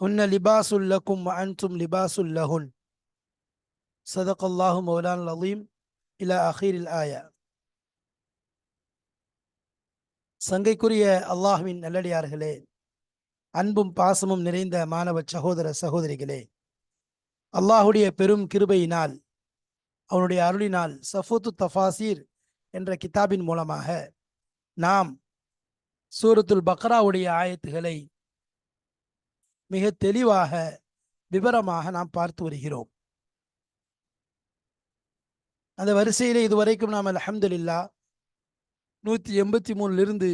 உன்ன லிபாசுல்லக்கும் அன்தும் லிபாசுல்லஹுன் சதகல்லாஹு மௌலான் அலீம் இல அஹீரில் ஆயா. சங்கைக்குரிய அல்லாஹுவின் நல்லடியார்களே அன்பும் பாசமும் நிறைந்த மாணவ சகோதர சகோதரிகளே அல்லாஹுடைய பெரும் கிருபையினால் அவனுடைய அருளினால் சஃபூத்து தஃபாசீர் என்ற கிதாபின் மூலமாக நாம் சூரத்துல் பக்ராவுடைய ஆயத்துகளை மிக தெளிவாக விவரமாக நாம் பார்த்து வருகிறோம். அந்த வரிசையில இதுவரைக்கும் நாம் அலமதுல்லா நூத்தி எண்பத்தி மூணுலிருந்து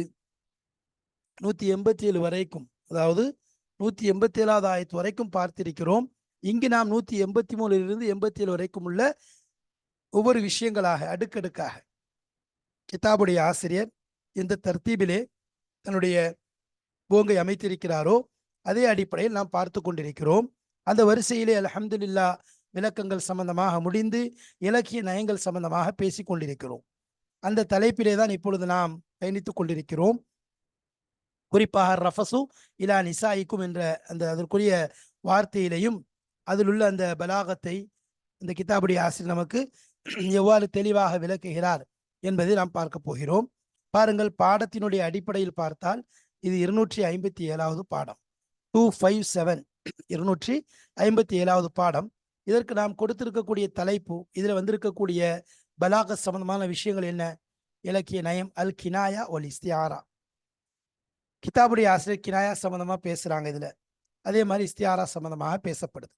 நூத்தி எண்பத்தி ஏழு வரைக்கும் அதாவது நூற்றி எண்பத்தி ஏழாவது ஆயத்து வரைக்கும் பார்த்திருக்கிறோம். இங்கு நாம் நூத்தி எண்பத்தி மூணுலிருந்து எண்பத்தி ஏழு வரைக்கும் உள்ள ஒவ்வொரு விஷயங்களாக அடுக்கடுக்காக கிதாபுடைய ஆசிரியர் எந்த தர்த்தீபிலே தன்னுடைய போங்கை அமைத்திருக்கிறாரோ அதே அடிப்படையில் நாம் பார்த்து கொண்டிருக்கிறோம். அந்த வரிசையிலே அலஹம்துல்லா விளக்கங்கள் சம்பந்தமாக முடிந்து இலக்கிய நயங்கள் சம்பந்தமாக பேசி கொண்டிருக்கிறோம். அந்த தலைப்பிலே தான் இப்பொழுது நாம் பயணித்துக் கொண்டிருக்கிறோம். குறிப்பாக ரஃபசு இலா நிசாயிக்கும் என்ற அந்த அதற்குரிய வார்த்தையிலையும் அதில் உள்ள அந்த பலாகத்தை இந்த கிதாபுடைய ஆசிரியர் நமக்கு எவ்வாறு தெளிவாக விளக்குகிறார் என்பதை நாம் பார்க்க போகிறோம். பாருங்கள் பாடத்தினுடைய அடிப்படையில் பார்த்தால் இது இருநூற்றி ஐம்பத்தி ஏழாவது பாடம். டூ ஃபைவ் செவன் இருநூற்றி ஐம்பத்தி ஏழாவது பாடம். இதற்கு நாம் கொடுத்திருக்கக்கூடிய தலைப்பு இதுல வந்திருக்கக்கூடிய பலாக சம்பந்தமான விஷயங்கள் என்ன? இலக்கிய நயம் அல் கினாயா ஒல் இஸ்தியாரா. கிதாபுடைய ஆசிரியர் கினாயா சம்பந்தமாக பேசுறாங்க இதுல. அதே மாதிரி இஸ்தியாரா சம்பந்தமாக பேசப்படுது.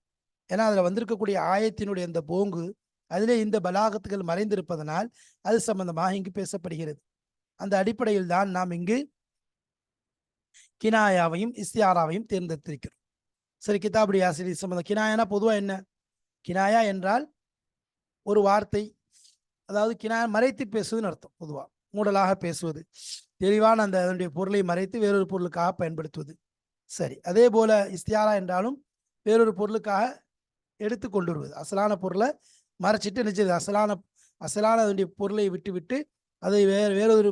ஏன்னா அதுல வந்திருக்கக்கூடிய ஆயத்தினுடைய அந்த போங்கு அதிலே இந்த பலாகத்துகள் மறைந்திருப்பதனால் அது சம்பந்தமாக இங்கு பேசப்படுகிறது. அந்த அடிப்படையில் தான் நாம் இங்கு கினாயாவையும் இஸ்தியாராவையும் தேர்ந்தெடுத்திருக்கிறோம். சரி கிதாபுடி ஆசிரியர் சம்பந்தம். கினாயானா பொதுவாக என்ன? கினாயா என்றால் ஒரு வார்த்தை அதாவது கினாயா மறைத்து பேசுவதுன்னு அர்த்தம் பொதுவாக மூடலாக பேசுவது. தெளிவான அந்த அதனுடைய பொருளை மறைத்து வேறொரு பொருளுக்காக பயன்படுத்துவது. சரி அதே போல இஸ்தியாரா என்றாலும் வேறொரு பொருளுக்காக எடுத்து கொண்டு வருவது அசலான பொருளை மறைச்சிட்டு நினைச்சது அசலான அசலான அதனுடைய பொருளை விட்டு விட்டு அதை வேறு வேறொரு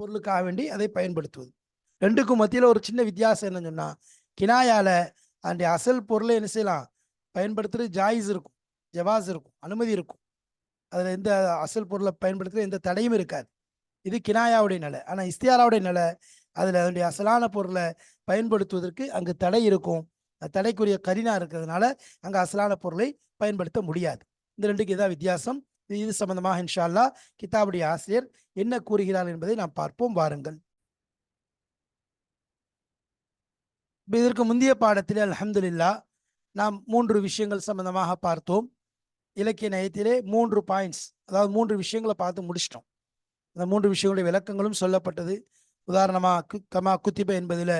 பொருளுக்காக வேண்டி அதை பயன்படுத்துவது. ரெண்டுக்கும் மத்தியில் ஒரு சின்ன வித்தியாசம் என்னன்னு சொன்னால் கினாயால அந்த அசல் பொருளை என்ன செய்யலாம்? பயன்படுத்துறது ஜாயிஸ் இருக்கும் ஜவாஸ் இருக்கும் அனுமதி இருக்கும். அதில் எந்த அசல் பொருளை பயன்படுத்துகிற எந்த தடையும் இருக்காது. இது கினாயாவுடைய நிலை. ஆனால் இஸ்தியாராவுடைய நிலை அதில் அதனுடைய அசலான பொருளை பயன்படுத்துவதற்கு அங்கு தடை இருக்கும். தடைக்குரிய கரினா இருக்கிறதுனால அங்கே அசலான பொருளை பயன்படுத்த முடியாது. இந்த ரெண்டுக்கு இதான் வித்தியாசம்? இது சம்பந்தமாக இன்ஷா கிதாபுடைய ஆசிரியர் என்ன கூறுகிறார் என்பதை நாம் பார்ப்போம். வாருங்கள். இதற்கு முந்தைய பாடத்திலே அலமதுல்லா நாம் மூன்று விஷயங்கள் சம்பந்தமாக பார்த்தோம். இலக்கிய நயத்திலே மூன்று பாயிண்ட்ஸ் அதாவது மூன்று விஷயங்களை பார்த்து முடிச்சிட்டோம். அந்த மூன்று விஷயங்களுடைய விளக்கங்களும் சொல்லப்பட்டது. உதாரணமாக கமா குத்திப என்பதில்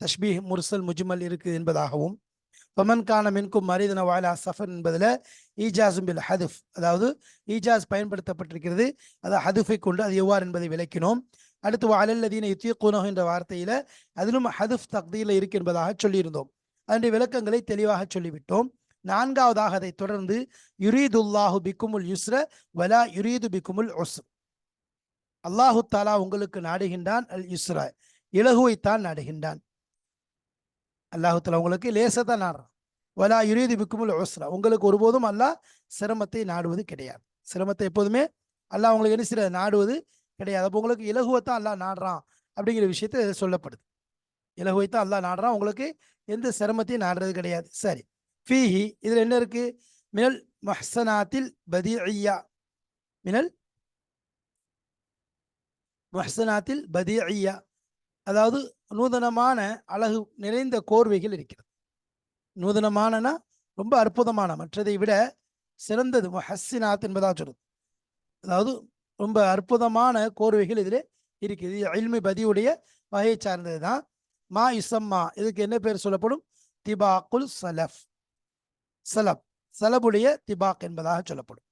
தஷ்பி முர்சல் முஜ்மல் இருக்குது என்பதாகவும் பமன் கான மின்கும் மரிதன வாயிலா சஃபர் என்பதில் ஈஜாஸும் பில் ஹதுஃப் அதாவது ஈஜாஸ் பயன்படுத்தப்பட்டிருக்கிறது. அது ஹதுஃபை கொண்டு அது எவ்வாறு என்பதை விளக்கினோம். அடுத்து அலல்லதீன யுத்தியக்கூனோ என்ற வார்த்தையில அதிலும் ஹதுஃப் தக்தியில இருக்கு என்பதாக சொல்லியிருந்தோம். அதனுடைய விளக்கங்களை தெளிவாக சொல்லிவிட்டோம். நான்காவதாக அதை தொடர்ந்து யுரீதுல்லாஹு பிக்குமுல் யுஸ்ர வலா யுரீது பிக்குமுல் ஒஸ் அல்லாஹு தாலா உங்களுக்கு நாடுகின்றான் அல் யுஸ்ர. இலகுவைத்தான் நாடுகின்றான். அல்லாஹு தாலா உங்களுக்கு லேசத்தான் நாடுறான். வலா யுரீது பிக்குமுல் ஒஸ்ரா உங்களுக்கு ஒருபோதும் அல்லாஹ் சிரமத்தை நாடுவது கிடையாது. சிரமத்தை எப்போதுமே அல்லாஹ் உங்களுக்கு என்ன செய்ய நாடுவது கிடையாது. அப்போ உங்களுக்கு இலகுவைத்தான் அல்லா நாடுறான் அப்படிங்கிற விஷயத்த சொல்லப்படுது. இலகுவைத்தான் அல்லா நாடுறான். உங்களுக்கு எந்த சிரமத்தையும் நாடுறது கிடையாது. சரி. ஃபீஹி இதில் என்ன இருக்கு? மினல் மஹ்சனாத்தில் பதியா மினல் மஹ்சனாத்தில் பதியா அதாவது நூதனமான அழகு நிறைந்த கோர்வைகள் இருக்கிறது. நூதனமானனா ரொம்ப அற்புதமான மற்றதை விட சிறந்தது ஹஸ்ஸினாத் என்பதாக சொல்றது. அதாவது ரொம்ப அற்புதமான கோர்வைகள் இதில் இருக்குது. அல்மி பதியுடைய வகையை சார்ந்தது தான் மா இசம்மா இதுக்கு என்ன பேர் சொல்லப்படும்? திபாக்குல் சலஃப். சலப். சலபுடைய திபாக் என்பதாக சொல்லப்படும்.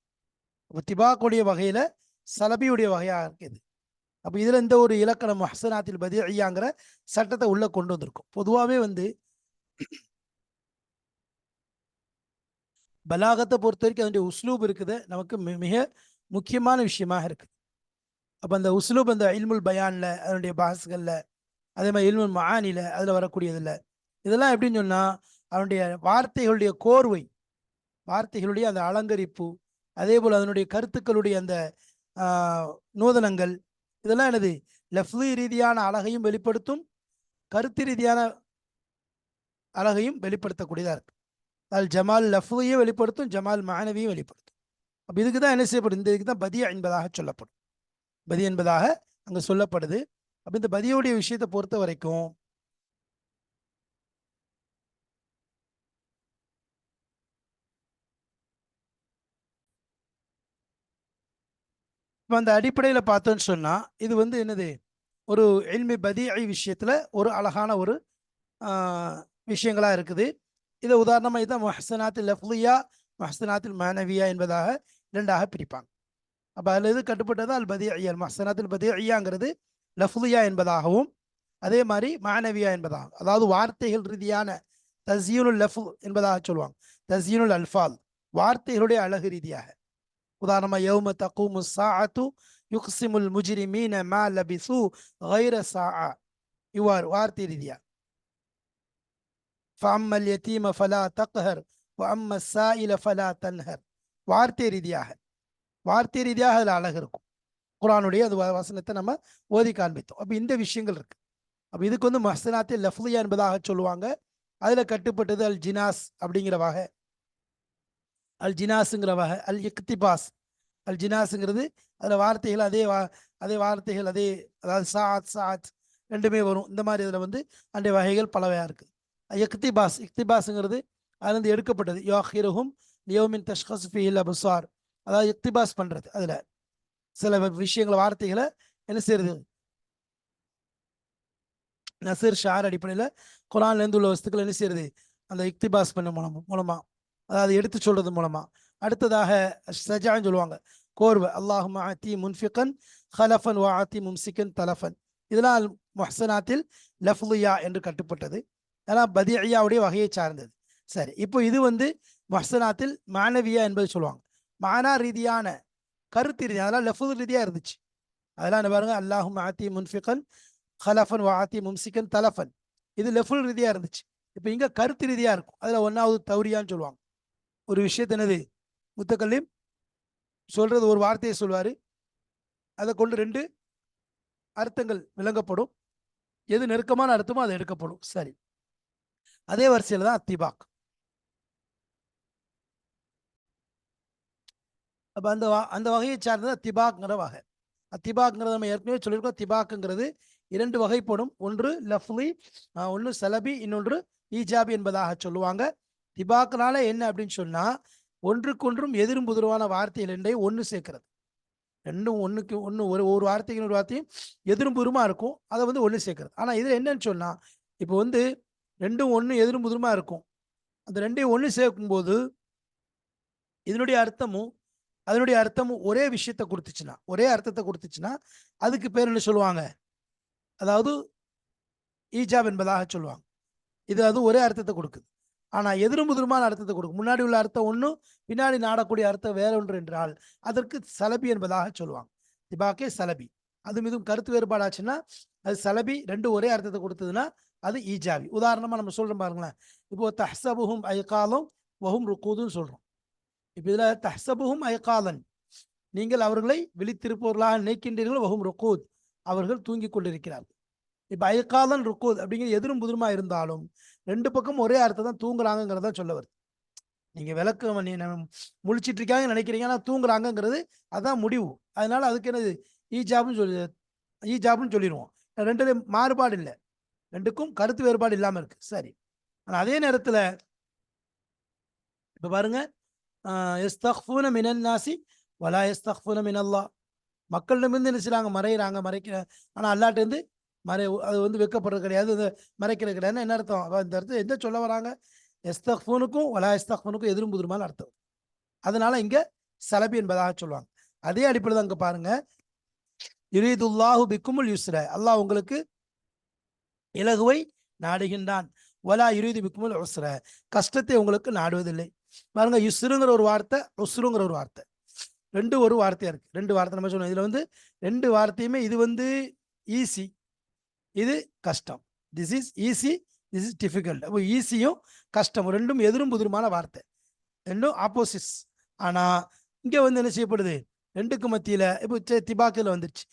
அப்போ திபாக்குடைய வகையில சலபியுடைய வகையாக இருக்குது. அப்போ இதுல இந்த ஒரு இலக்கணம் ஹசனாத்தில் பதியாங்கிற சட்டத்தை உள்ளே கொண்டு வந்திருக்கும். பொதுவாகவே வந்து பலாகத்தை பொறுத்த வரைக்கும் அதனுடைய உஸ்லூப் இருக்குது. நமக்கு மிக முக்கியமான விஷயமாக இருக்குது. அப்போ அந்த உஸ்லூப் அந்த இல்முல் பயானில் அதனுடைய பாஸ்களில் அதே மாதிரி இல்முல் மானியில் அதில் வரக்கூடியதில்ல. இதெல்லாம் எப்படின்னு சொன்னால் அவனுடைய வார்த்தைகளுடைய கோர்வை வார்த்தைகளுடைய அந்த அலங்கரிப்பு அதே போல் அதனுடைய கருத்துக்களுடைய அந்த நூதனங்கள் இதெல்லாம் என்னது? லெஃப்லி ரீதியான அழகையும் வெளிப்படுத்தும் கருத்து ரீதியான அழகையும் வெளிப்படுத்தக்கூடியதாக இருக்குது அதால் ஜமால் லஃப்லையும் வெளிப்படுத்தும் ஜமால் மாணவியும் வெளிப்படுத்தும். அப்போ இதுக்கு தான் என்ன செய்யப்படும்? இந்த இதுக்கு தான் பதியா என்பதாக சொல்லப்படும். பதி என்பதாக அங்க சொல்லப்படுது. அப்போ இந்த பதியோடைய விஷயத்தை பொறுத்த வரைக்கும் இப்போ அந்த அடிப்படையில பார்த்தோன்னு சொன்னா இது வந்து என்னது? ஒரு எல்மி பதியை விஷயத்துல ஒரு அழகான ஒரு ஆஹ், விஷயங்களா இருக்குது. இதை உதாரணமா இதுதான் மஹசனாத்தில் லஃப்லியா மஹசனாத்தில் மானவியா என்பதாக ரெண்டாக பிரிப்பாங்க. அப்போ அதில் எது கட்டுப்பட்டது அல் பதியல் மஹசனாத்தில் பதியாங்கிறது லஃபுலியா என்பதாகவும் அதே மாதிரி மாணவியா என்பதாகும். அதாவது வார்த்தைகள் ரீதியான தசியுனுல் லஃபு என்பதாக சொல்லுவாங்க. தசியுனுல் அல்ஃபால் வார்த்தைகளுடைய அழகு ரீதியாக. உதாரணமாக யௌம தக்கூமு சாஅத்து யுக்சிமுல் முஜிரிமீன மா லபிசு கைர சாஆ இவ்வாறு வார்த்தை ரீதியா ஃபஅம்மல் யதீம ஃபலா தக்ஹர் வ அம்ம சாயில ஃபலா தன்ஹர். வார்த்தை ரீதியாக வார்த்தை ரீதியாக அதில் அழகு இருக்கும். குரானுடைய அது வ- வசனத்தை நம்ம ஓதி காண்பித்தோம். அப்போ இந்த விஷயங்கள் இருக்குது அப்போ இதுக்கு வந்து மஹசனாத்தில் லஃப்லியா என்பதாக சொல்லுவாங்க. அதில் கட்டுப்பட்டது அல் ஜினாஸ் அப்படிங்கிற வகை. அல் ஜினாஸுங்கிற வகை அல் இக்திபாஸ். அல் ஜினாஸுங்கிறது அதில் வார்த்தைகள் அதே வா அதே வார்த்தைகள் அதே அதாவது சாத் சாத் ரெண்டுமே வரும். இந்த மாதிரி இதில் வந்து அந்த வகைகள் பலவையாக இருக்குது இக்திபாஸ் இக்திபாஸுங்கிறது அதுலேருந்து எடுக்கப்பட்டது. யோஹிரஹும் லியோமின் தஷ்கஸ் ஃபீல் அபுசார் அதாவது இக்திபாஸ் பண்ணுறது அதில் சில விஷயங்களை வார்த்தைகளை என்ன செய்யறது நசீர் ஷார் அடிப்படையில் குரான்லேருந்து உள்ள வஸ்துக்கள் என்ன செய்யறது அந்த இக்திபாஸ் பண்ண மூலம் மூலமா அதாவது எடுத்து சொல்றது மூலமா அடுத்ததாக சஜான்னு சொல்லுவாங்க. கோர்வை. அல்லாஹும் ஆத்தி முன்ஃபிகன் ஹலஃபன் வா ஆத்தி மும்சிகன் தலஃபன். இதெல்லாம் மொஹசனாத்தில் லஃப்லியா என்று கட்டுப்பட்டது. அதெல்லாம் பதியாவுடைய வகையை சார்ந்தது. சரி இப்போ இது வந்து முஹ்சனாத்தில் மானவியா என்பது சொல்லுவாங்க. மானா ரீதியான கருத்து ரீதியாக அதெல்லாம் லஃபுல் ரீதியாக இருந்துச்சு. அதெல்லாம் என்ன பாருங்க அல்லாஹும் ஆத்தி முன்ஃபிகன் ஹலஃபன் வாத்தி மும்சிகன் தலஃபன். இது லெஃபுல் ரீதியாக இருந்துச்சு. இப்போ இங்கே கருத்து ரீதியாக இருக்கும். அதில் ஒன்றாவது தௌரியான்னு சொல்லுவாங்க. ஒரு விஷயத்தை என்னது? முத்தக்கல்லிம் ஒரு வார்த்தையை சொல்வார் அதை கொண்டு ரெண்டு அர்த்தங்கள் விளங்கப்படும். எது நெருக்கமான அர்த்தமோ அது எடுக்கப்படும். சரி. அதே வரிசையில் தான் அத்திபாக். அப்போ அந்த அந்த வகையை சார்ந்தது அத்திபாக்ங்கிற வகை. அத்திபாக்ங்கிறத நம்ம ஏற்கனவே சொல்லியிருக்கோம். திபாக்குங்கிறது இரண்டு வகைப்படும். ஒன்று லஃப்லி ஒன்று சலபி இன்னொன்று ஈஜாபி என்பதாக சொல்லுவாங்க. திபாக்குனால என்ன அப்படின்னு சொன்னால் ஒன்றுக்கொன்றும் எதிரும் புதிருவான வார்த்தைகள் ரெண்டையும் ஒன்று சேர்க்கிறது. ரெண்டும் ஒன்றுக்கு ஒன்று ஒரு ஒரு வார்த்தைக்கு ஒரு வார்த்தையும் எதிரும் புதிருமா இருக்கும். அதை வந்து ஒன்று சேர்க்கிறது. ஆனால் இதில் என்னன்னு சொன்னால் இப்போ வந்து ரெண்டும் ஒன்று எதிரும் புதிருமா இருக்கும். அந்த ரெண்டையும் ஒன்று சேர்க்கும்போது இதனுடைய அர்த்தமும் அதனுடைய அர்த்தமும் ஒரே விஷயத்தை கொடுத்துச்சுன்னா ஒரே அர்த்தத்தை கொடுத்துச்சுன்னா அதுக்கு பேர் என்ன சொல்லுவாங்க? அதாவது ஈஜாப் என்பதாக சொல்லுவாங்க. இது அது ஒரே அர்த்தத்தை கொடுக்குது. ஆனால் எதிரும் புதிருமான அர்த்தத்தை கொடுக்கும். முன்னாடி உள்ள அர்த்தம் ஒன்று பின்னாடி நாடக்கூடிய அர்த்தம் வேற ஒன்று என்றால் அதற்கு சலபி என்பதாக சொல்லுவாங்க. திபாக்கே சலபி. அது மீதும் கருத்து வேறுபாடாச்சுன்னா அது சலபி ரெண்டு ஒரே அர்த்தத்தை கொடுத்ததுன்னா அது ஈஜாவி உதாரணமாக நம்ம சொல்கிறோம் பாருங்களேன். இப்போ தஹ்சபுஹும் ஐகாலும் வஹும் ருக்கூதுன்னு சொல்கிறோம் இப்போ இதுல தஹ்சபுஹும் ஐகாலன். நீங்கள் அவர்களை விழித்திருப்பவர்களாக நினைக்கின்றீர்கள் வகும் ருக்கூத் அவர்கள் தூங்கிக் கொண்டிருக்கிறார்கள். இப்ப ஐகாலன் ருக்கூத் அப்படிங்கிறது எதிரும் புதிருமா இருந்தாலும் ரெண்டு பக்கம் ஒரே அர்த்தம் தான் தூங்குறாங்கிறத சொல்ல வருது. நீங்க விளக்கு முழிச்சிட்டு இருக்காங்க நினைக்கிறீங்க ஆனா தூங்குறாங்கங்கிறது அதான் முடிவு. அதனால அதுக்கு என்னது? ஈஜாப்னு சொல்லி ஈஜாப்னு சொல்லிடுவோம். ரெண்டு மாறுபாடு இல்லை. ரெண்டுக்கும் கருத்து வேறுபாடு இல்லாம இருக்கு. சரி. ஆனா அதே நேரத்துல இப்ப பாருங்க எஸ்தஃபூன மினன் நாசி வலா எஸ்தஃபூன மினல்லா. மக்களிடமிருந்து என்ன செய்கிறாங்க மறைகிறாங்க மறைக்கிற ஆனால் அல்லாட்டேருந்து மறை அது வந்து வெக்கப்படுறது கிடையாது. இது மறைக்கிறது கிடையாதுன்னு என்ன அர்த்தம்? அந்த இந்த அர்த்தம் எந்த சொல்ல வராங்க? எஸ்தஃபூனுக்கும் வலா எஸ்தஃபூனுக்கும் எதிரும் புதிருமான அர்த்தம். அதனால இங்கே சலபி என்பதாக சொல்லுவாங்க. அதே அடிப்படையில் தான் இங்க பாருங்க. யுரீதுல்லாஹு பிக்குமுல் யுஸ்ர. அல்லாஹ் உங்களுக்கு இலகுவை நாடுகின்றான். ஒலா யுரீது பிக்குமுல் உஸ்ர. கஷ்டத்தை உங்களுக்கு நாடுவதில்லை. பாருங்க யுஸ்ருங்கிற ஒரு வார்த்தை உஸ்ருங்கிற ஒரு வார்த்தை. ரெண்டு ஒரு வார்த்தையா இருக்கு. ரெண்டு வார்த்தை நம்ம சொல்லணும் இதுல வந்து ரெண்டு வார்த்தையுமே இது வந்து ஈஸி இது கஷ்டம். This is easy this is difficult அப்போ ஈஸியும் கஷ்டம் ரெண்டும் எதிரும் புதிருமான வார்த்தை. ரெண்டும் ஆப்போசிட்ஸ் ஆனா இங்கே வந்து என்ன செய்யப்படுது? ரெண்டுக்கு மத்தியில இப்போ திபாக்கில் வந்துருச்சு.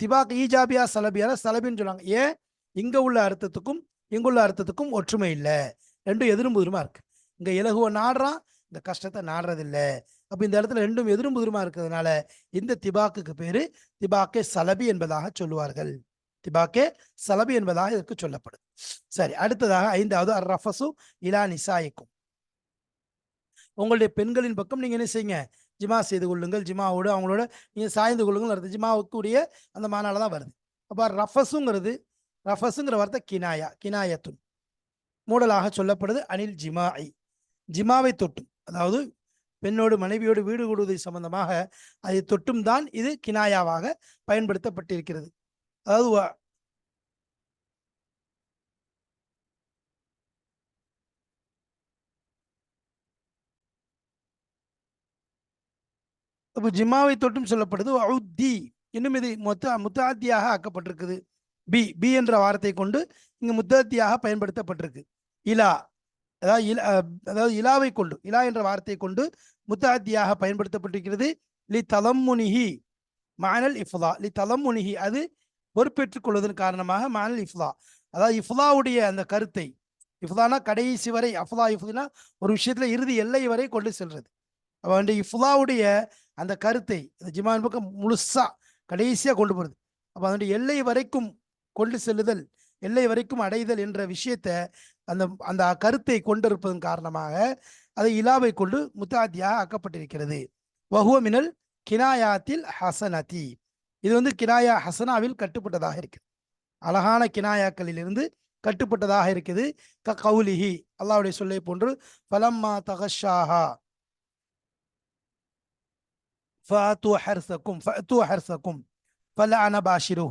திபாக் ஈஜாபியா சலபியான சலபின்னு சொல்லுவாங்க. ஏன்? இங்கே உள்ள அர்த்தத்துக்கும் இங்குள்ள அர்த்தத்துக்கும் ஒற்றுமை இல்லை. ரெண்டும் எதிரும் புதிருமா இருக்கு. இங்கே இலகுவ நாடுறான் இந்த கஷ்டத்தை நாடுறதில்ல. அப்போ இந்த இடத்துல ரெண்டும் எதிரும் புதிருமா இருக்கிறதுனால இந்த திபாக்குக்கு பேரு திபாக்கே சலபி என்பதாக சொல்லுவார்கள். திபாக்கே சலபி என்பதாக இதற்கு சொல்லப்படும். சரி அடுத்ததாக ஐந்தாவது அர் ரஃபசு இலா நிசாய்க்கும். உங்களுடைய பெண்களின் பக்கம் நீங்க என்ன செய்யுங்க? ஜிமா செய்து கொள்ளுங்கள். ஜிமாவோடு அவங்களோட நீங்க சாய்ந்து கொள்ளுங்கள். வருது ஜிமாவுக்குரிய அந்த மாநாள தான் வருது. அப்போ ரஃபஸுங்கிறது ரஃபஸுங்கிற வார்த்தை கினாயா கினாயத்துன். மூடலாக சொல்லப்படுது அனில் ஜிமாஐ ஜிமாவை தொட்டும். அதாவது பெண்ணோடு மனைவியோடு வீடு கூடுவதை சம்பந்தமாக அதை தொட்டும் தான் இது கினாயாவாக பயன்படுத்தப்பட்டிருக்கிறது. அதாவது அப்போ தொட்டும் சொல்லப்படுது உத்தி இன்னும் இது மொத்த முத்தாத்தியாக ஆக்கப்பட்டிருக்குது. பி பி என்ற வார்த்தை கொண்டு இங்கு முத்தாத்தியாக பயன்படுத்தப்பட்டிருக்கு. இலா. அதாவது இலா அதாவது இலாவை கொண்டு இலா என்ற வார்த்தையை கொண்டு முத்தாத்தியாக பயன்படுத்தப்பட்டிருக்கிறது. லி தலம்முனிஹி மானல் இஃப்லா லி தலம்முனிஹி அது பொறுப்பேற்றுக் கொள்வதன் காரணமாக மானல் இஃப்லா அதாவது இஃப்லாவுடைய அந்த கருத்தை இஃப்லானா கடைசி வரை அஃப்லா இஃப்லினா ஒரு விஷயத்துல இறுதி எல்லை வரை கொண்டு செல்றது. அப்ப வந்து இஃப்லாவுடைய அந்த கருத்தை ஜிமான் பக்கம் முழுசா கடைசியா கொண்டு போறது. அப்ப அதனுடைய எல்லை வரைக்கும் கொண்டு செல்லுதல் எல்லை வரைக்கும் அடைதல் என்ற விஷயத்தை அந்த அந்த கருத்தை கொண்டிருப்பதன் காரணமாக அதை இலாவை கொண்டு முத்தாத்தியாக ஆக்கப்பட்டிருக்கிறது. வஹுவ கினாயாத்தில் ஹசனதி. இது வந்து கினாயா ஹசனாவில் கட்டுப்பட்டதாக இருக்குது. அழகான கினாயாக்களிலிருந்து கட்டுப்பட்டதாக இருக்குது. க கவுலிஹி அல்லாவுடைய சொல்லை போன்று பலம்மா தகஷாஹா ஹர்சக்கும் ஹர்சக்கும் பல அனபாஷிரு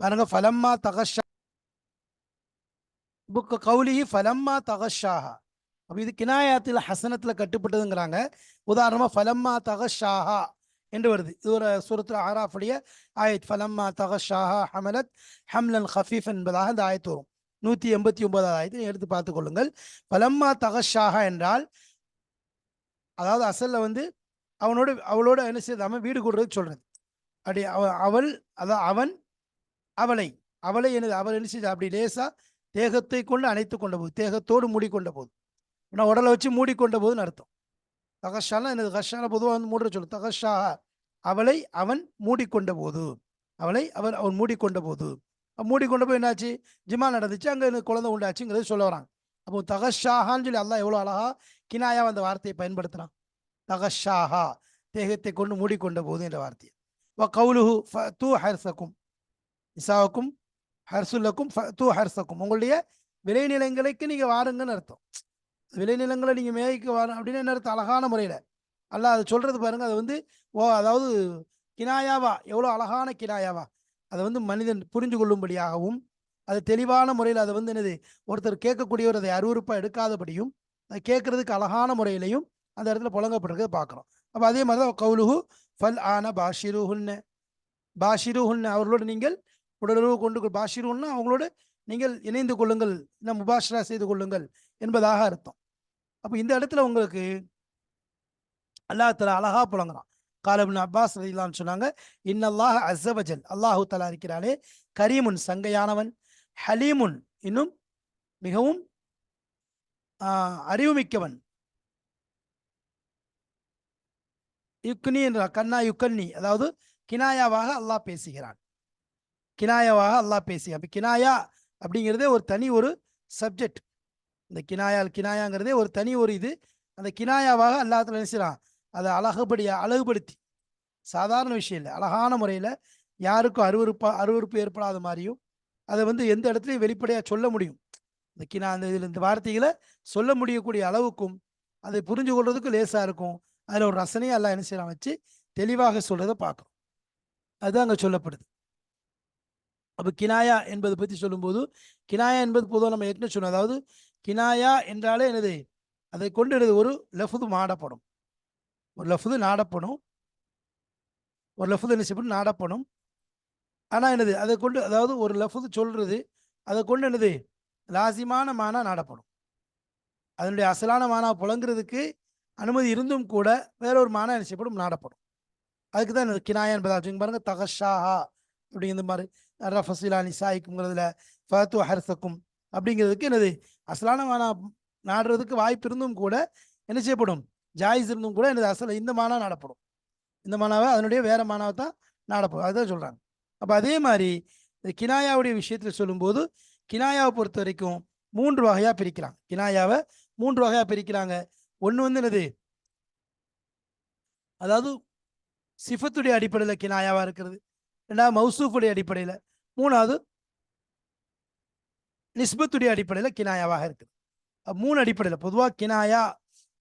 பாருங்க ஃபலம்மா தகஷா புக்கு கவுலிஹி ஃபலம்மா தகஷாஹா. அப்போ இது கினாயாத்தில் ஹசனத்தில் கட்டுப்பட்டதுங்கிறாங்க. உதாரணமாக ஃபலம்மா தகஷாஹா என்று வருது. இது ஒரு சூரத்துல ஆராஃபுடைய ஆயத். ஃபலம்மா தகஷாஹா ஹமலத் ஹம்லன் ஹஃபீஃப் என்பதாக இந்த ஆயத்து வரும். நூற்றி எண்பத்தி ஒன்பதாவது ஆயத்தை எடுத்து பார்த்துக்கொள்ளுங்கள் ஃபலம்மா தகஷாஹா என்றால் அதாவது அசலில் வந்து அவனோட அவளோட என்ன செய்யுது அவன் வீடு கூடுறது சொல்றது. அப்படி அவ அவள் அதான் அவன் அவளை அவளை எனது அவள் என்ன செய்யுது அப்படி லேசாக தேகத்தை கொண்டு அணைத்து கொண்ட போது தேகத்தோடு மூடிக்கொண்ட போது நான் உடலை வச்சு மூடிக்கொண்ட போதுன்னு அர்த்தம். தகஷாலாம் எனது கஷான பொதுவாக வந்து மூடுற சொல்லு தகஷா அவளை அவன் மூடிக்கொண்ட போது அவளை அவன் அவன் மூடிக்கொண்ட போது மூடிக்கொண்ட போது என்னாச்சு? ஜிமா நடந்துச்சு. அங்கே எனக்கு குழந்தை உண்டாச்சுங்கிறது சொல்ல வராங்க. அப்போ தகஷாஹான்னு சொல்லி அல்லாஹ் எவ்வளோ அழகா கினாயா அந்த வார்த்தையை பயன்படுத்துகிறான் தகஷாஹா தேகத்தை கொண்டு மூடிக்கொண்ட போது என்ற வார்த்தையை. வ கவுலுஹு தூ ஹர்சக்கும் இசாவுக்கும் ஹர்சுல்லக்கும் தூ ஹர்சக்கும். உங்களுடைய விளைநிலங்களுக்கு நீங்கள் வாருங்கன்னு அர்த்தம். விளைநிலங்களை நீங்கள் மேய்க்க வர அப்படின்னு என்ன அர்த்தம்? அழகான முறையில். அல்ல அதை சொல்கிறது பாருங்கள் அது வந்து ஓ அதாவது கினாயாவா? எவ்வளோ அழகான கினாயாவா? அதை வந்து மனிதன் புரிந்து கொள்ளும்படியாகவும் அது தெளிவான முறையில் அதை வந்து என்னது ஒருத்தர் கேட்கக்கூடியவர் அதை அருவருப்பா எடுக்காதபடியும் அதை கேட்கறதுக்கு அழகான முறையிலையும் அந்த இடத்துல புழங்கப்பட்டிருக்கிறத பார்க்குறோம். அப்போ அதே மாதிரி தான் கவுலுஹு ஃபல் ஆன பாஷிருஹுன்ன. பாஷிருஹுன்ன அவர்களோடு நீங்கள் உடலுறவு கொண்டு கொள்- அவங்களோட நீங்கள் இணைந்து கொள்ளுங்கள் இல்லை முபாஷரா செய்து கொள்ளுங்கள் என்பதாக அர்த்தம். அப்போ இந்த இடத்துல உங்களுக்கு அல்லாஹ் தலா அழகா புழங்குறான் காலபின் அப்பாஸ் ரதிலான்னு சொன்னாங்க இன்னல்லாஹ் அசபஜல் அல்லாஹு தலா இருக்கிறானே கரீமுன் சங்கையானவன் ஹலீமுன் இன்னும் மிகவும் அறிவுமிக்கவன். யுக்னி என்ற கண்ணா யுக்கன்னி அதாவது கினாயாவாக அல்லாஹ் பேசுகிறான். கினாயாவாக அல்லாஹ் பேசி அப்போ கினாயா அப்படிங்கிறதே ஒரு தனி ஒரு சப்ஜெக்ட் இந்த கினாயா கினாயாங்கிறதே ஒரு தனி ஒரு இது. அந்த கினாயாவாக அல்லாத்துல நினைச்சிடான் என்ன அதை அழகுபடியா அழகுபடுத்தி. சாதாரண விஷயம் இல்லை. அழகான முறையில் யாருக்கும் அருவருப்பா அருவறுப்பு ஏற்படாத மாதிரியும் அதை வந்து எந்த இடத்துலையும் வெளிப்படையாக சொல்ல முடியும். இந்த கினா அந்த இதில் இந்த வார்த்தைகளை சொல்ல முடியக்கூடிய அளவுக்கும் அதை புரிஞ்சு கொள்றதுக்கும் லேசாக இருக்கும். அதில் ஒரு ரசனையை எல்லாம் என்ன செய்யலாம் வச்சு தெளிவாக சொல்கிறத பார்க்குறோம் அதுதான் அங்கே சொல்லப்படுது. அப்போ கினாயா என்பதை பற்றி சொல்லும்போது கினாயா என்பது பொதுவாக நம்ம ஏற்கனவே சொன்னோம். அதாவது கினாயா என்றாலே என்னது? அதை கொண்டு எனது ஒரு லஃபுது மாடப்படும் ஒரு லஃபுது நாடப்படும். ஒரு லஃபுது என்ன செய்யப்படும்? நாடப்படும். ஆனால் என்னது? அதை கொண்டு அதாவது ஒரு லஃபுது சொல்கிறது அதை கொண்டு என்னது? லாசிமான மானா நாடப்படும். அதனுடைய அசலான மானா புழங்குறதுக்கு அனுமதி இருந்தும் கூட வேற ஒரு மானா என்ன செய்யப்படும்? நாடப்படும். அதுக்கு தான் இந்த கினாயா என்பதா பாருங்க தகஷாஹா அப்படிங்கிற மாதிரி. ரஃபசிலா நிசாய்க்குங்கிறதுல ஃபத்து ஹர்சக்கும் அப்படிங்கிறதுக்கு என்னது? அசலான மானா நாடுறதுக்கு வாய்ப்பு இருந்தும் கூட என்ன செய்யப்படும்? ஜாயிஸ் இருந்தும் கூட எனது அசல் இந்த மானா நாடப்படும். இந்த மானாவை அதனுடைய வேற மானாவை தான் நாடப்படும். அதுதான் சொல்கிறாங்க அப்போ அதே மாதிரி இந்த கினாயாவுடைய விஷயத்தில் சொல்லும்போது கினாயாவை பொறுத்த வரைக்கும் மூன்று வகையாக பிரிக்கிறாங்க. கினாயாவை மூன்று வகையாக பிரிக்கிறாங்க. ஒன்று வந்து என்னது? அதாவது சிஃபத்துடைய அடிப்படையில் கினாயாவாக இருக்கிறது. ரெண்டாவது மௌசூஃபுடைய அடிப்படையில். மூணாவது நிஸ்பத்துடைய அடிப்படையில் கினாயாவாக இருக்குது. மூணு அடிப்படையில் பொதுவாக கினாயா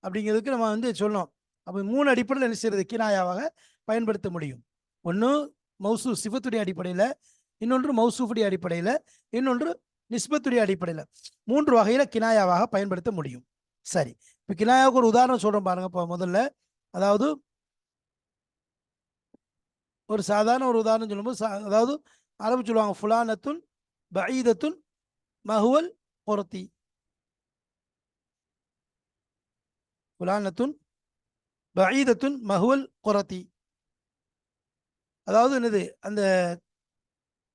அப்படிங்கிறதுக்கு நம்ம வந்து சொல்லணும். அப்போ மூணு அடிப்படையில் என்ன செய்யறது? கினாயாவாக பயன்படுத்த முடியும். ஒன்று மௌசூ சிவத்துடைய அடிப்படையில் இன்னொன்று மௌசூஃபுடைய அடிப்படையில் இன்னொன்று நிஸ்பத்துடைய அடிப்படையில். மூன்று வகையில் கினாயாவாக பயன்படுத்த முடியும். சரி. இப்போ கினாயாவுக்கு ஒரு உதாரணம் சொல்கிறோம் பாருங்க இப்போ முதல்ல. அதாவது ஒரு சாதாரண ஒரு உதாரணம் சொல்லும்போது சா- அதாவது அரபு சொல்லுவாங்க ஃபுலானத்துன் பஈதத்துன் மஹுவல் பொருத்தி. ஃபுலானத்துன் பஈதத்துன் மஹுவல் குரத்தி அதாவது என்னது? அந்த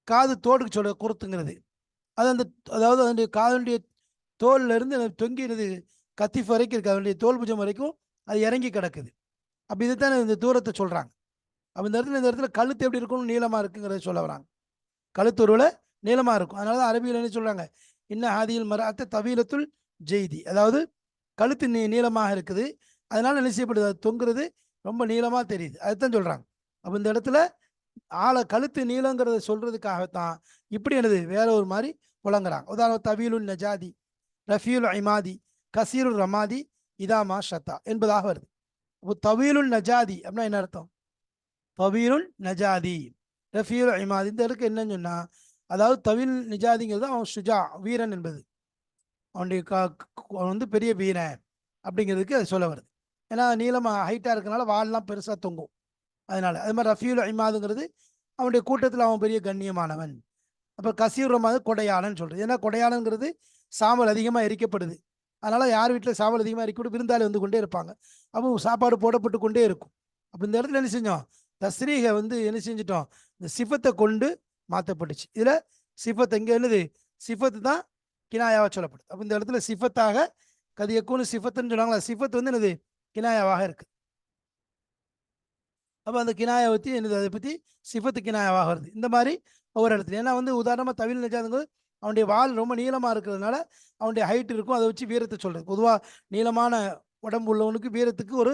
காது தோடுக்கு சொல்ல குரத்துங்கிறது. அது அந்த அதாவது அதனுடைய காதனுடைய தோல்லேருந்து தொங்கி என்னது? தொங்கினது கத்திஃப் வரைக்கும் இருக்குது அதனுடைய தோல் புஜம் வரைக்கும் அது இறங்கி கிடக்குது. அப்போ இதுதான் இந்த தூரத்தை சொல்கிறாங்க அப்போ இந்த இடத்துல இந்த இடத்துல கழுத்து எப்படி இருக்கணும் நீளமாக இருக்குங்கிறத சொல்ல வராங்க. கழுத்து ஒருவேளை நீளமாக இருக்கும். அதனால தான் அரபியில் என்ன சொல்கிறாங்க இன்ன ஹாதியில் மரத்த தவீலத்துல் ஜெய்தி. அதாவது கழுத்து நீ நீளமாக இருக்குது. அதனால் என்ன செய்யப்படுது? அது தொங்குறது ரொம்ப நீளமாக தெரியுது. அதுதான் சொல்கிறாங்க அப்போ இந்த இடத்துல ஆளை கழுத்து நீளங்கிறத சொல்கிறதுக்காகத்தான் இப்படி என்னது? வேற ஒரு மாதிரி புலங்குறாங்க. உதாரணம் தவீலுல் நஜாதி ரஃபியுல் ஐமாதி கசீருல் ரமாதி இதாமா ஷத்தா என்பதாக வருது. இப்போ தவீலுல் நஜாதி அப்படின்னா என்ன அர்த்தம்? தவீலுல் நஜாதி. ரஃபீல் இமாதி. இந்த இடத்துக்கு என்னன்னு சொன்னா அதாவது தவில் நிஜாதிங்கிறது அவன் சுஜா வீரன் என்பது. அவனுடைய கா க- அவன் வந்து பெரிய வீரன் அப்படிங்கிறதுக்கு அது சொல்ல வருது. ஏன்னா நீளமாக ஹைட்டாக இருக்கனால வால்லாம் பெருசாக தொங்கும். அதனால அது மாதிரி ரஃபீல் இமாதுங்கிறது அவனுடைய கூட்டத்தில் அவன் பெரிய கண்ணியமானவன். அப்போ கசீர் ரமாது கொடையாளன் சொல்றது. ஏன்னா கொடையாளங்கிறது சாம்பல் அதிகமாக எரிக்கப்படுது. அதனால யார் வீட்டில் சாம்பல் அதிகமாக எரிக்கப்பட்டு விருந்தாளி வந்து கொண்டே இருப்பாங்க. அப்போ சாப்பாடு போடப்பட்டு கொண்டே இருக்கும். அப்போ இந்த இடத்துல என்ன செஞ்சோம்? தஸ்ரீகை வந்து என்ன செஞ்சிட்டோம்? இந்த சிஃபத்தை கொண்டு மாற்றப்பட்டுச்சு இதில் சிஃபத் எங்கே என்னது? சிஃபத்து தான் கினாயாவாக சொல்லப்படுது. அப்போ இந்த இடத்துல சிஃபத்தாக கது சிஃபத்துன்னு சொன்னாங்களா சிஃபத் வந்து என்னது? கினாயாவாக இருக்குது அப்போ அந்த கினாயை பற்றி என்னது? அதை பற்றி சிஃபத்து கினாயாவாக வருது. இந்த மாதிரி ஒவ்வொரு இடத்துல ஏன்னா வந்து உதாரணமாக தவில் நிஜாதுங்க அவனுடைய வால் ரொம்ப நீளமாக இருக்கிறதுனால அவனுடைய ஹைட் இருக்கும். அதை வச்சு வீரத்தை சொல்கிறது பொதுவாக நீளமான உடம்பு உள்ளவனுக்கு வீரத்துக்கு ஒரு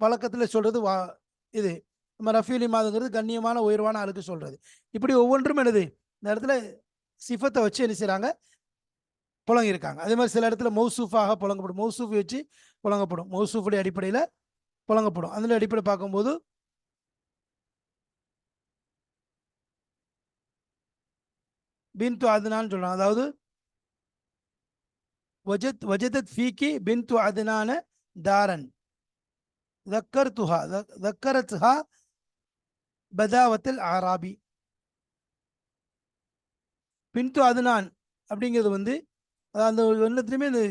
வழக்கத்தில் சொல்கிறது வா இது. நம்ம ரஃபீலி மாதுங்கிறது கண்ணியமான உயர்வான ஆளுக்கு சொல்றது இப்படி ஒவ்வொன்றும் என்னது இந்த இடத்துல சிஃபத்தை வச்சு என்ன செய்றாங்க புழங்கியிருக்காங்க அதே மாதிரி சில இடத்துல மௌசூஃபாக புழங்கப்படும் மௌசூஃப் வச்சு புழங்கப்படும் மௌசூஃபுடைய அடிப்படையில் புழங்கப்படும் அதில் அடிப்படை பார்க்கும்போது பின்து அதுனான்னு சொல்றாங்க அதாவது வஜத் வஜதத் ஃபீக்கி பின்து அதுனான தாரன் ذكرتها ذكرتها பதாவத்தில் ஆராபி. பின்து அதுனான் அப்படிங்கிறது வந்து அந்த ஒன்றத்துலையுமே இந்த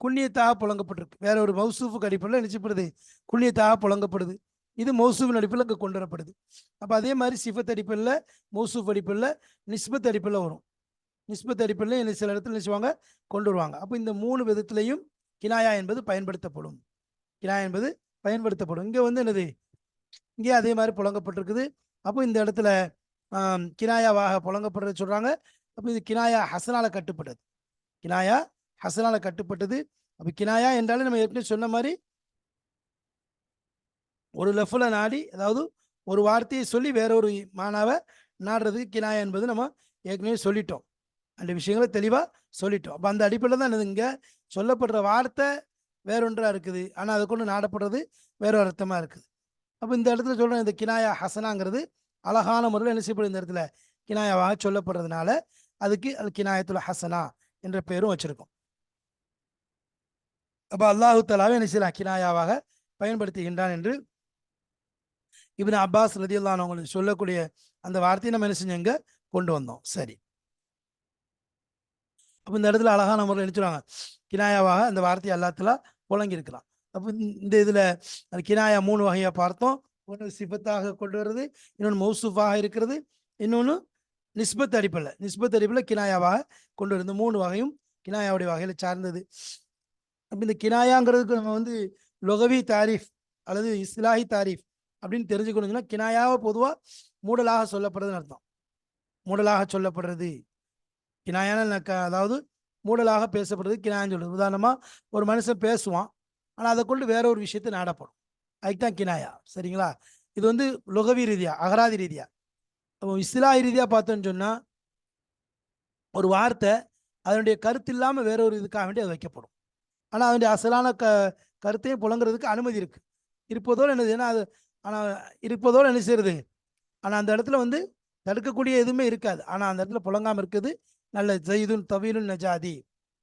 குண்ணியத்தாக புழங்கப்பட்டிருக்கு. வேற ஒரு மௌசூஃபுக்கு அடிப்படையில் நினைச்சப்படுது. குண்ணியத்தாக புழங்கப்படுது. இது மௌசூஃபின் அடிப்பில் இங்கே கொண்டு வரப்படுது அப்போ அதே மாதிரி சிஃபத் அடிப்பில் மௌசூஃப் அடிப்பில் நிஸ்பத் அடிப்பில் வரும். நிஸ்பத் அடிப்பில் என்ன சில இடத்துல நினைச்சுவாங்க கொண்டு வருவாங்க அப்போ இந்த மூணு விதத்திலையும் கினாயா என்பது பயன்படுத்தப்படும். கினாயா என்பது பயன்படுத்தப்படும். இங்கே வந்து என்னது? இங்கே அதே மாதிரி புழங்கப்பட்டிருக்குது. அப்போ இந்த இடத்துல கினாயாவாக புழங்கப்படுறது சொல்கிறாங்க அப்போ இது கினாயா ஹசனால் கட்டுப்பட்டது. கினாயா ஹசனால் கட்டுப்பட்டது. அப்போ கினாயா என்றாலே நம்ம ஏற்கனவே சொன்ன மாதிரி ஒரு லெஃபில் நாடி அதாவது ஒரு வார்த்தையை சொல்லி வேற ஒரு மானாவை நாடுறதுக்கு கினாயா என்பது நம்ம ஏற்கனவே சொல்லிட்டோம். அந்த விஷயங்களை தெளிவாக சொல்லிட்டோம். அப்போ அந்த அடிப்படையில் தான் இங்கே? சொல்லப்படுற வார்த்தை வேறொன்றாக இருக்குது. ஆனால் அதை கொண்டு நாடப்படுறது வேறொரு அர்த்தமாக இருக்குது. அப்போ இந்த இடத்துல சொல்கிறேன் இந்த கினாயா ஹசனாங்கிறது அழகான முறையில் என்ன செய்யப்படும் இந்த இடத்துல? கினாயாவாக சொல்லப்படுறதுனால அதுக்கு அது கினாயத்துல ஹசனா என்ற பெயரும் வச்சிருக்கோம். அப்போ அல்லாஹு தலாவே என்ன செய்யலாம் கினாயாவாக பயன்படுத்துகின்றான் என்று இவன் அப்பாஸ் ரதியுல்லான் அவங்களுக்கு சொல்லக்கூடிய அந்த வார்த்தையை நம்ம என்ன செஞ்சோங்க கொண்டு வந்தோம். சரி. அப்போ இந்த இடத்துல அழகான முறையில் நினைச்சுருவாங்க கினாயாவாக அந்த வார்த்தையை எல்லாத்துல புழங்கி அப்போ இந்த இதில் கினாயா மூணு வகையாக பார்த்தோம். ஒன்று சிபத்தாக கொண்டு வர்றது இன்னொன்று மௌசூஃபாக இருக்கிறது இன்னொன்று நிஸ்பத் அடிப்பில் நிஸ்பத் அடிப்பில் கினாயாவாக கொண்டு வருது மூணு வகையும் கினாயாவுடைய வகையில் சார்ந்தது. அப்போ இந்த கினாயாங்கிறதுக்கு நம்ம வந்து லொகவி தாரீஃப் அல்லது இஸ்லாஹி தாரீஃப் அப்படின்னு தெரிஞ்சுக்கணுங்கன்னா கினாயாவை பொதுவாக மூடலாக சொல்லப்படுறதுன்னு அர்த்தம். மூடலாக சொல்லப்படுறது. கினாயான அதாவது மூடலாக பேசப்படுறது கினாயான்னு சொல்கிறது உதாரணமாக ஒரு மனுஷன் பேசுவான். ஆனால் அதை கொண்டு வேற ஒரு விஷயத்தை நாடப்படும். அதுக்கு தான் கினாயா சரிங்களா? இது வந்து லுகவி ரீதியா அகராதி ரீதியா. இஸ்லாய் ரீதியாக பார்த்தோன்னு சொன்னால் ஒரு வார்த்தை அதனுடைய கருத்து இல்லாமல் வேற ஒரு இதுக்காக வேண்டி அது வைக்கப்படும். ஆனால் அதனுடைய அசலான க கருத்தையும் புழங்குறதுக்கு அனுமதி இருக்குது இருப்பதோடு என்னது? ஏன்னா அது ஆனால் இருப்பதோடு என்ன செய்யுது ஆனால் அந்த இடத்துல வந்து தடுக்கக்கூடிய எதுவுமே இருக்காது. ஆனால் அந்த இடத்துல புழங்காமல் இருக்குது. நல்ல ஜெயிதுன் தவீலுன் நஜாதி.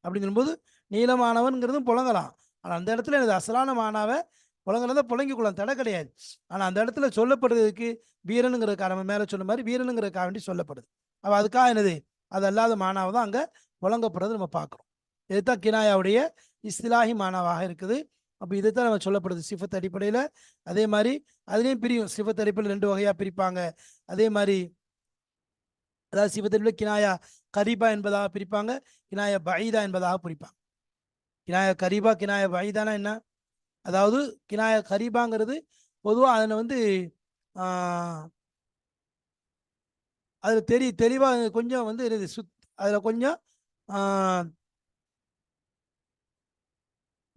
அப்படின்னு சொல்லும்போது நீளமானவன்கிறதும் புழங்கலாம் ஆனால் அந்த இடத்துல எனது அசலான மானாவை புலங்கிறத புழங்கிக்கொள்ளலாம் தடை கிடையாது. ஆனால் அந்த இடத்துல சொல்லப்படுறதுக்கு வீரனுங்கிறதுக்காக நம்ம மேலே சொன்ன மாதிரி வீரனுங்கிறதுக்காக வேண்டி சொல்லப்படுது. அப்போ அதுக்காக என்னது அது அல்லாத மானாவை தான் அங்கே புலங்கப்படுறது நம்ம பார்க்குறோம் இதுதான் கினாயாவுடைய இஸ்லாஹி மானாவாக இருக்குது. அப்போ இதைத்தான் நம்ம சொல்லப்படுது சிஃபத் அடிப்படையில். அதே மாதிரி அதுலேயும் பிரியும். சிஃபத் அடிப்படையில் ரெண்டு வகையாக பிரிப்பாங்க. அதே மாதிரி அதாவது சிவத்தடிப்பில் கினாயா கரீபா என்பதாக பிரிப்பாங்க. கினாயா பைதா என்பதாக பிரிப்பாங்க. கினாய கரீபா கினாயா பைதானா என்ன? அதாவது கினாய கரீபாங்கிறது பொதுவாக அதில் வந்து அதில் தெரி தெளிவாக கொஞ்சம் வந்து சுத் அதில் கொஞ்சம்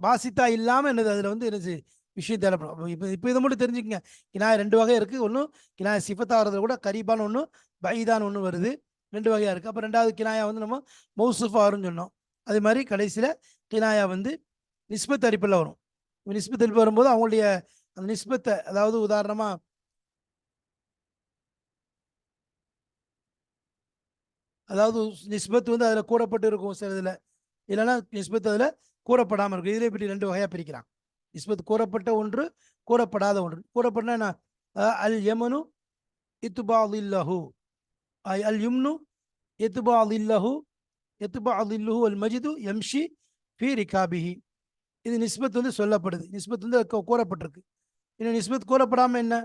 வாசித்தா இல்லாமல் என்னது அதில் வந்து என்னது விஷயம் தேவைப்படும் இப்போ இப்போ இதை மட்டும் தெரிஞ்சுக்கங்க. கினாய ரெண்டு வகை இருக்குது ஒன்றும் கினாய சிஃபத்தா வரதுல கூட கரீபான்னு ஒன்று பைதான் ஒன்று வருது. ரெண்டு வகையாக இருக்குது அப்போ ரெண்டாவது கினாயா வந்து நம்ம மௌசுஃபா வரும்னு சொன்னோம். அதே மாதிரி கடைசியில் கினாயா வந்து நிஸ்பத் அடிப்பில் வரும். நிஸ்பத் நிஸ்பத்தில் வரும்போது அவங்களுடைய அந்த நிஸ்பத்தை அதாவது உதாரணமா அதாவது நிஸ்பத் வந்து அதில் கூறப்பட்டு இருக்கும் சில இதில். இல்லைன்னா நிஸ்பத் அதில் கூறப்படாமல் இருக்கும். இதில் இப்படி ரெண்டு வகையாக பிரிக்கிறான் நிஸ்பத் கூறப்பட்ட ஒன்று கூறப்படாத ஒன்று. கூறப்பட்டா என்ன? அல் யமனு இத்துபாதில்லஹு. அல் யும்னு இத்துபா அதுலஹு எத்துபா அது இல்லஹு அல் மஜிது எம்ஷி ஃபி ரிகாபிஹி. இது நிஸ்பத் வந்து சொல்லப்படுது. நிஸ்பத் வந்து கூறப்பட்டிருக்கு. இன்னும் நிஸ்பத் கூறப்படாமல் என்ன?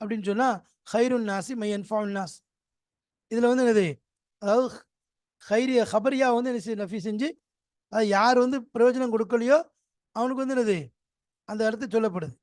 அப்படின்னு சொன்னால் ஹைருன் நாசி மை என்ஃபாவுன் நாஸ் இதில் வந்து என்னது? அதாவது ஹைரிய ஹபரியா வந்து என்ன நஃபி செஞ்சு அது யார் வந்து பிரயோஜனம் கொடுக்கலையோ அவனுக்கு வந்து என்னது? அந்த இடத்து சொல்லப்படுது.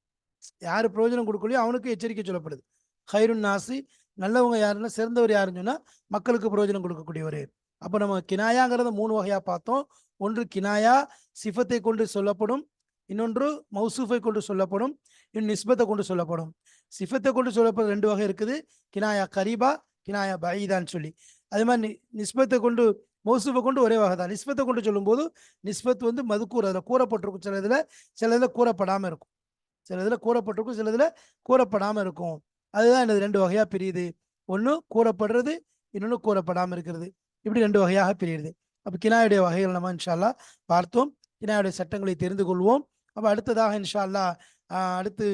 யார் பிரயோஜனம் கொடுக்கலையோ அவனுக்கு எச்சரிக்கை சொல்லப்படுது. ஹைருன் நாசி நல்லவங்க யாருன்னா சிறந்தவர் யாருன்னு சொன்னால் மக்களுக்கு பிரயோஜனம் கொடுக்கக்கூடியவர். அப்போ நம்ம கினாயாங்கிறத மூணு வகையாக பார்த்தோம். ஒன்று கினாயா சிஃபத்தை கொண்டு சொல்லப்படும். இன்னொன்று மௌசூஃபை கொண்டு சொல்லப்படும். இன்னும் நிஸ்பத்தை கொண்டு சொல்லப்படும். சிஃபத்தை கொண்டு சொல்லப்படும் ரெண்டு வகை இருக்குது. கினாயா கரீபா கினாயா பயிதான்னு சொல்லி. அது மாதிரி நிஸ்பத்தை கொண்டு மௌசூஃபை கொண்டு ஒரே வகை தான். நிஸ்பத்தை கொண்டு சொல்லும்போது நிஸ்பத் வந்து மதுக்கூர். அதில் கூறப்பட்டிருக்கும். சில இதில் சில இதில் கூறப்படாமல் இருக்கும். சில இதில் கூறப்பட்டிருக்கும் சில இதில் கூறப்படாமல் இருக்கும். அதுதான் எனது ரெண்டு வகையாக பிரியுது. ஒன்று கூறப்படுறது இன்னொன்று கூறப்படாமல் இருக்கிறது. இப்படி ரெண்டு வகையாக பிரியுது. அப்போ கினாயுடைய வகைகள் நம்ம இன்ஷால்லா பார்த்தோம். கினாயுடைய சட்டங்களை தெரிந்து கொள்வோம். அப்போ அடுத்ததாக இன்ஷால்லா அடுத்து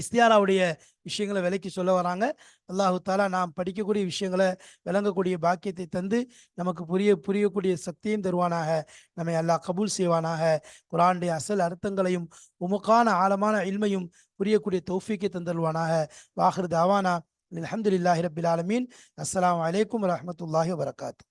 இஸ்தியாராவுடைய விஷயங்களை விலைக்கு சொல்ல வராங்க. அல்லாஹு தாலா நாம் படிக்கக்கூடிய விஷயங்களை விளங்கக்கூடிய பாக்கியத்தை தந்து நமக்கு புரிய புரியக்கூடிய சக்தியும் தருவானாக. நம்மை அல்லாஹ் கபூல் செய்வானாக. குரானுடைய அசல் அர்த்தங்களையும் உமுக்கான ஆழமான இல்மையும் புரியக்கூடிய தௌஃபிக்கை தந்தருவானாக. வாஹர் தாவானா. அலமதுல்லாஹி ரபில் ஆலமீன். அஸ்லாம் வலைக்கம் வரமத்துல்லாஹி வரகாத்து